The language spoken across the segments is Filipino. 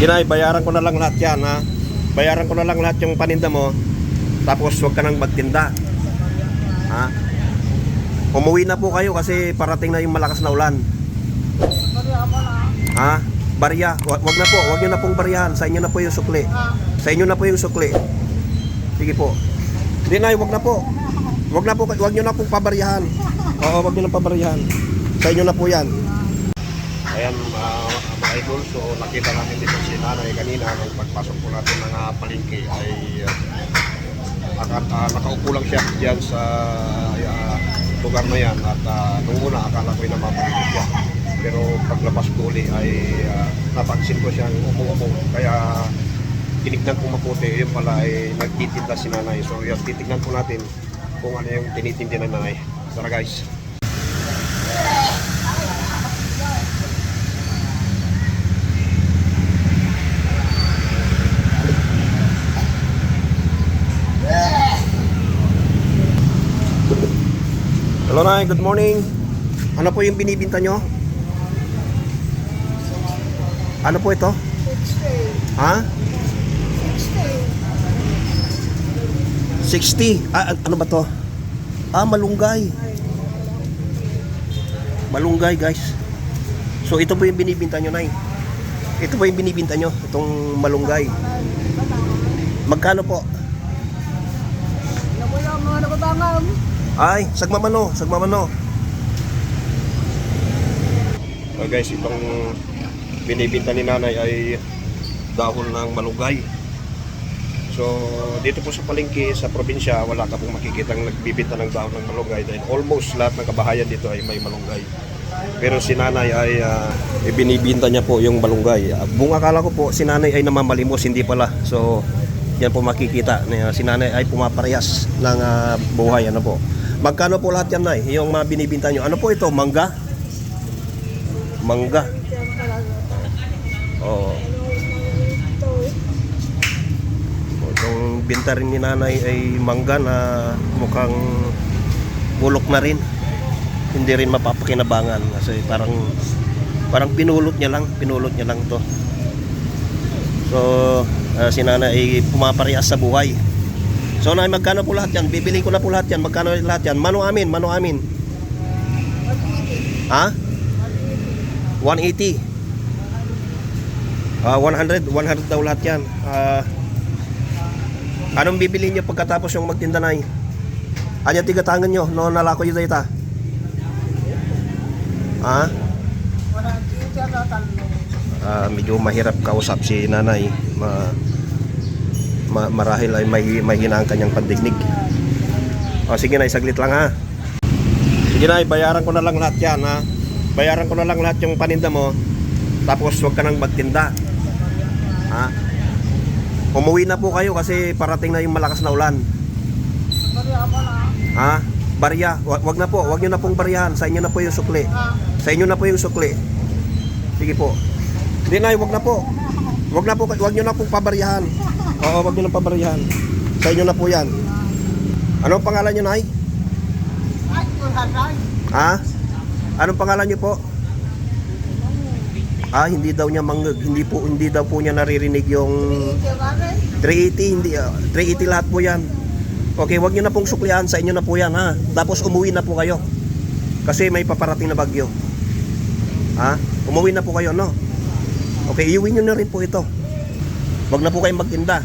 Sige bayaran ko na lang lahat yan ha. Bayaran ko na lang lahat yung paninda mo. Tapos huwag ka nang magtinda. Ha? Umuwi na po kayo kasi parating na yung malakas na ulan. Ha? Barya. Wa- Wag na po. Wag nyo na pong baryahan. Sa inyo na po yung sukli. Sa inyo na po yung sukli. Sige po. Hindi na, wag na po. Wag na po. Wag nyo na pong pabaryahan. Oo, wag nyo na pabaryahan. Sa inyo na po yan. Ayan, uh, idol. So, nakita natin dito si nanay kanina nung pagpasok po natin ng uh, palengke ay uh, aka- ah, nakaupo lang siya diyan sa ah, lugar na yan at uh, nung una akala ko yung namapaligid siya. Pero paglabas ko uli ay uh, napansin ko siyang umuupo. Kaya tinignan ko mabuti, yun pala ay nagtitinda si nanay. So yan, titignan po natin kung ano yung tinitindi ng nanay. Tara guys. Hello Nay, good morning. Ano po yung binibinta nyo? Ano po ito? Ha? 60. Ah, an- ano ba to? Ah, malunggay. Malunggay, guys. So, ito po yung binibinta nyo, Nay. Ito po yung binibinta nyo, itong malunggay. Magkano po? Ay, sagmamano, sagmamano. So guys, itong binibinta ni nanay ay dahon ng malunggay. So, dito po sa palengke sa probinsya, wala ka pong makikitang nagbibinta ng dahon ng malunggay dahil almost lahat ng kabahayan dito ay may malunggay. Pero si nanay ay ah, ibinibinta niya po yung malunggay. Uh, buong akala ko po si nanay ay namamalimos, hindi pala. So, yan po makikita na si nanay ay pumaparehas ng ah, buhay. Ano po? Magkano po lahat yan, Nay? Yung mga binibinta nyo. Ano po ito? Mangga? Mangga. Oo. Itong binta rin ni nanay ay mangga na mukhang bulok na rin. Hindi rin mapapakinabangan kasi parang parang pinulot niya lang, pinulot niya lang to. So, ah, si nanay ay pumaparehas sa buhay. So, nay, magkano po lahat yan? Bibili ko na po lahat yan. Magkano lahat yan? Mano amin, mano amin. Ha? 180. Ah, 100, 100 daw lahat yan. Ah, anong bibili niyo pagkatapos yung magtinda na Anya tigatangan nyo, no nalako yun data. Ha? Ah, medyo mahirap kausap si nanay. Ma, ma marahil ay may mahina ang kanyang pandignig. O sige na, saglit lang ha. Sige na, bayaran ko na lang lahat yan ha. Bayaran ko na lang lahat yung paninda mo. Tapos huwag ka nang magtinda. Ha? Umuwi na po kayo kasi parating na yung malakas na ulan. Ha? Barya. Wa- Wag na po. Wag nyo na pong baryahan. Sa inyo na po yung sukli. Sa inyo na po yung sukli. Sige po. Hindi na, wag na po. Wag na po. Wag nyo na pong pabaryahan. Oo, wag nyo na pabaryahan. Sa inyo na po yan. Anong pangalan nyo, Nay? Ha? Anong pangalan nyo po? Ah, hindi daw niya manggag. Hindi po hindi daw po niya naririnig yung 380 hindi ah, 380 lahat po 'yan. Okay, wag niyo na pong suklian sa inyo na po 'yan ha. Tapos umuwi na po kayo. Kasi may paparating na bagyo. Ha? Umuwi na po kayo, no? Okay, iuwi niyo na rin po ito. Wag na po kayong magtinda.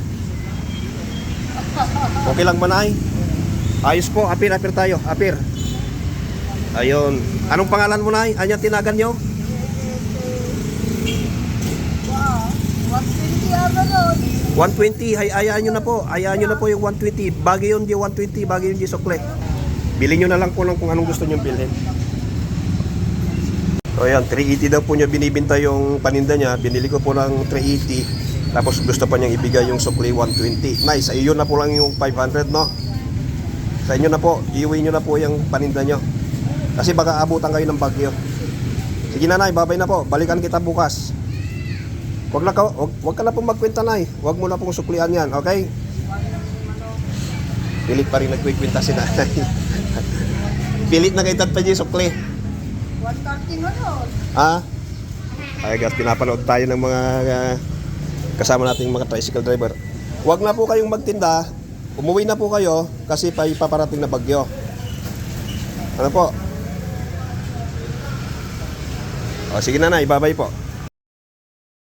Okay lang manay? Ayos po, apir, apir tayo, apir. Ayun. Anong pangalan mo, Nay? Anya tinagan nyo? 120, hay ayaan nyo na po. Ayaan nyo na po yung 120. Bagay yun di 120, bagay yun di sukle. Bili nyo na lang po ng kung anong gusto nyo bilhin. So ayan, 380 daw po niya binibinta yung paninda niya. Binili ko po ng 380. Tapos gusto pa niyang ibigay yung sukli 120. Nice, iyo na po lang yung 500, no? Sa inyo na po, iuwi nyo na po yung paninda nyo. Kasi baka abutan kayo ng bagyo. Sige na, Nay, babay na po. Balikan kita bukas. Wag na ka, wag, wag ka na pong magkwenta na Wag mo na pong suklian yan, okay? Pilit pa rin nagkikwenta si nanay. Pilit na kay Tat pa yung sukli. Ha? Ay guys, pinapanood tayo ng mga uh, kasama nating mga tricycle driver. Huwag na po kayong magtinda. Umuwi na po kayo kasi pa paparating na bagyo. Ano po? O, sige na na, ibabay po.